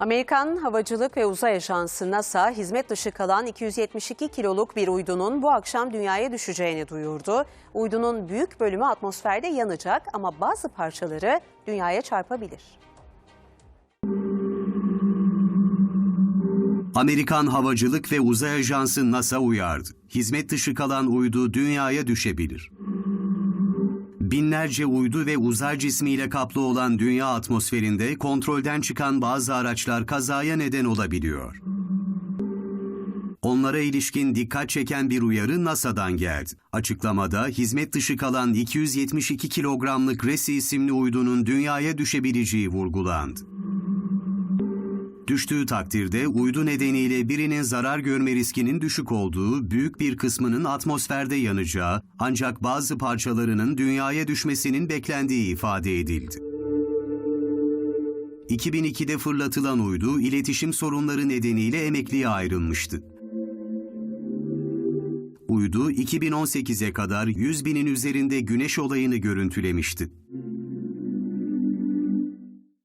Amerikan Havacılık ve Uzay Ajansı NASA hizmet dışı kalan 272 kiloluk bir uydunun bu akşam dünyaya düşeceğini duyurdu. Uydunun büyük bölümü atmosferde yanacak ama bazı parçaları dünyaya çarpabilir. Amerikan Havacılık ve Uzay Ajansı NASA uyardı. Hizmet dışı kalan uydu dünyaya düşebilir. Binlerce uydu ve uzay cismiyle kaplı olan dünya atmosferinde kontrolden çıkan bazı araçlar kazaya neden olabiliyor. Onlara ilişkin dikkat çeken bir uyarı NASA'dan geldi. Açıklamada hizmet dışı kalan 272 kilogramlık Resi isimli uydunun dünyaya düşebileceği vurgulandı. Düştüğü takdirde uydu nedeniyle birinin zarar görme riskinin düşük olduğu, büyük bir kısmının atmosferde yanacağı ancak bazı parçalarının dünyaya düşmesinin beklendiği ifade edildi. 2002'de fırlatılan uydu iletişim sorunları nedeniyle emekliye ayrılmıştı. Uydu 2018'e kadar 100 binin üzerinde güneş olayını görüntülemişti.